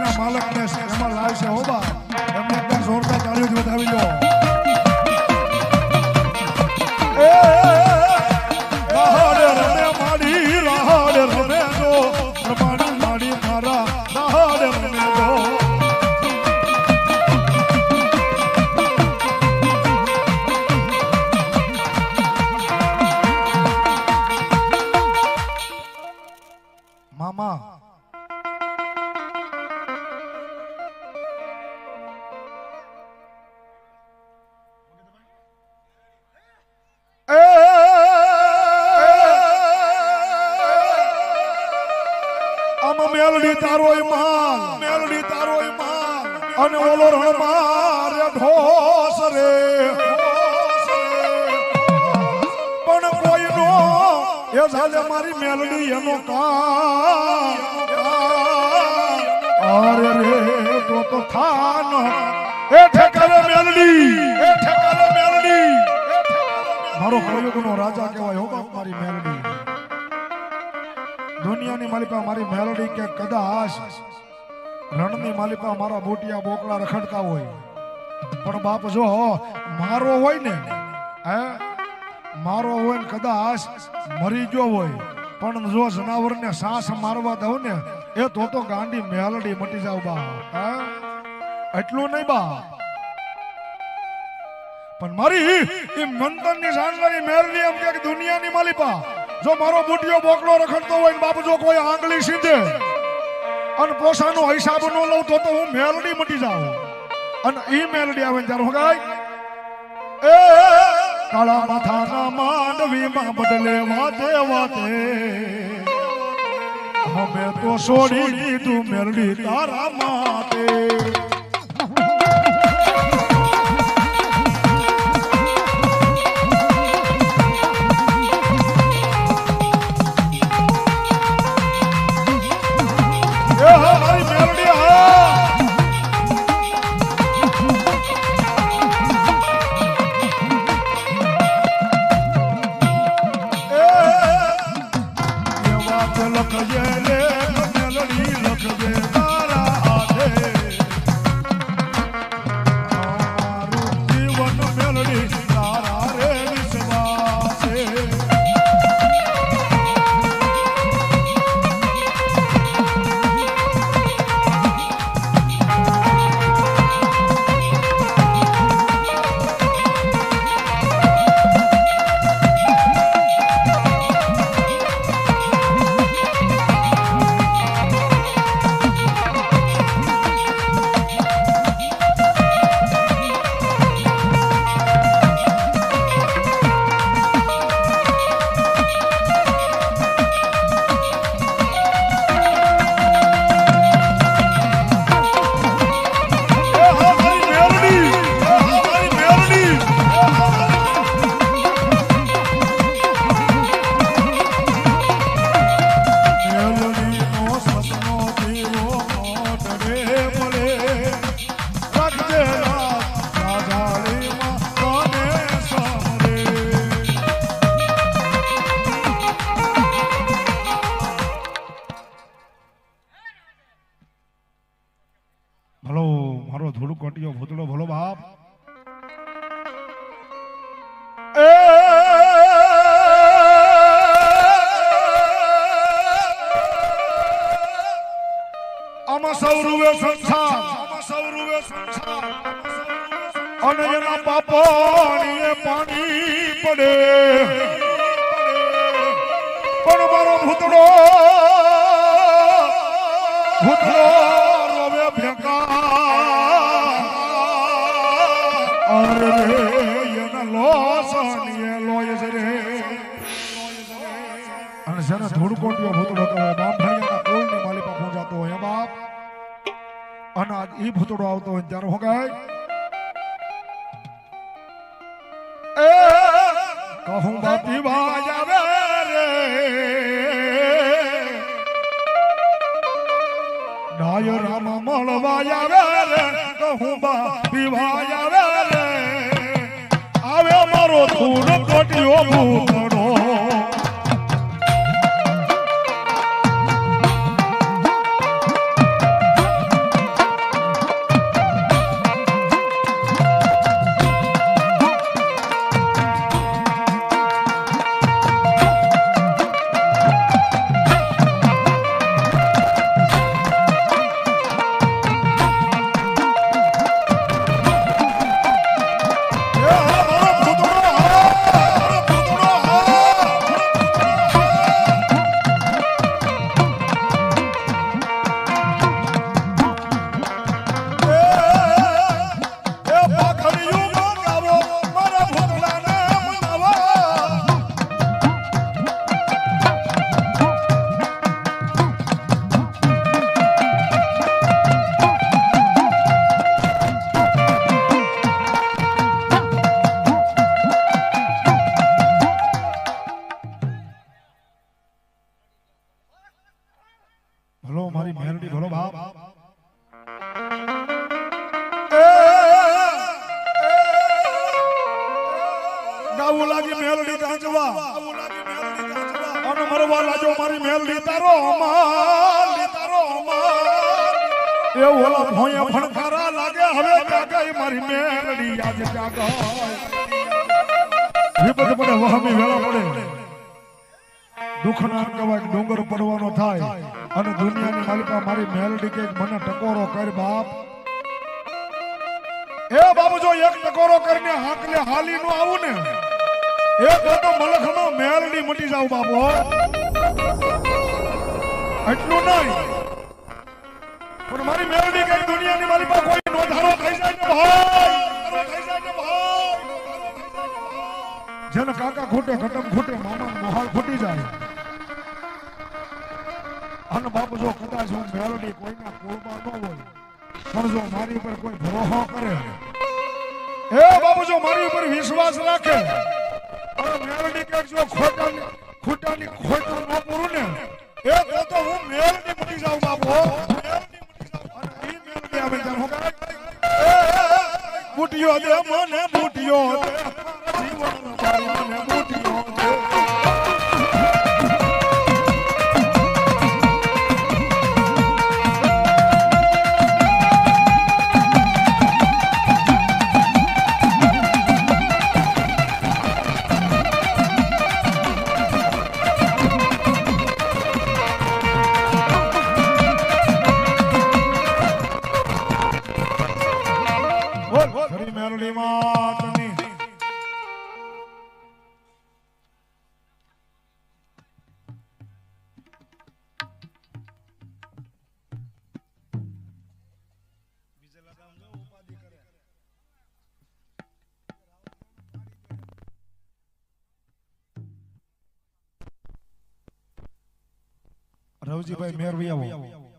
ના માલકને એમાં લાવશે હો બા. એમને એકદમ જોરદાર તાળીઓથી વધાવી લો. મેલડી તારો માન, મેલડી તારો માન, અને ઓલો રણ મારે ઢોસ રે પણ કોઈનો, એ ઝાલે મારી મેલડી એનો કાન. અરે રે, તો તો થાન એ ઠેકાવે મેલડી, એ ઠેકાવે મેલડી. મારો કળયુગનો રાજા કહેવાય, હો બાપ મારી મેલડી. દુનિયાની માલિકા મારી મેલડી કે કદાચ રણની માલિકા મારા બોટિયા બોકડા રખડતા હોય. પણ બાપ જો મારો હોય ને, હે? મારો હોય ને કદાચ મરી ગયો હોય. પણ જો જનાવરને સાસ મારવા દઉં ને, એ તો તો ગાંડી મેલડી મટી જાવ બા હે? એટલું નહીં બા પણ મારી એ મંતનની સાંજવાની મેલડી એમ કે દુનિયાની માલિકા. જો મારો બુટિયો બોકડો રખડતો હોય ને બાપુ જો કોઈ આંગળી સીધે અને પોસાનો હિસાબ ન લઉં તો તો હું મેલડી મટી જાઉં. અને ઈ મેલડી આવે ત્યારે હું ગાય એ કાળા માથાના માંડવીમાં બદલે વાતે વાતે. હવે તો છોડી દીધું મેલડી તારા માટે વાત લખજે લે લખજે સૌરવે સંસાર. અને એના પાપોની પાણી પડે. પણ મારો ભૂતળો ભૂતળો રોવે ભેગા. અરે એના લોસણીએ લોય છે રે. અને જેને ધૂળકોટીઓ ભૂતળો કહેવાય આજ ઈ ભૂતળો આવતો હોય ત્યારે હું એ કહું બાપી ભાઈ આવે રે. ડાયો રામ મળવા રે. કહું બાપી ભાઈ રે. આવે મારો ધૂળ કોટીઓ આવું લાગી મેલડી ગાંજવા. અને મરવા લાજો મારી મેલડી, તારો અમાર તારો અમાર એ ઓલા ભોયા ફણકારા લાગે, હવે જાગાઈ મારી મેલડી આજે જાગાય વિપત પડે, વહમી વેળા પડે. દુઃખના કવાય ડુંગર પડવાનો થાય. અને દુનિયાની માલિકા મારી મેલડી કે મને ટકોરો કર બાપ. એ બાબુ જો એક ટકોરો કરીને હાકલે હાલી નું આવું ને એક તો મલખમાં મેલડી મટી જાવ બાપુ. એટલું નહીં પણ મારી મેલડી કઈ દુનિયાની મારી કોઈ નોંધારો. જેને કાકા ખૂટે ખટમ ખૂટે મામા મોહાળ ખૂટી જાય અને બાપુ જો કદાચ કોઈના કુળમાં પણ જો મારી ઉપર કોઈ ભરોસો કરે એ બાબુ જો મારી ઉપર વિશ્વાસ રાખે અને કરજો જો ખોટાની ખોટું ન પૂરું ને એ તો હું મેળની મટી જાઉં, બાપુ, હો. મેલડી મટી જાઉં. અને ઈ મેલડી આવે જાઉં હું દે, મને બુટિયો દે જીવન મને બુટિયો દે રવજીભાઈ મેરવી આવો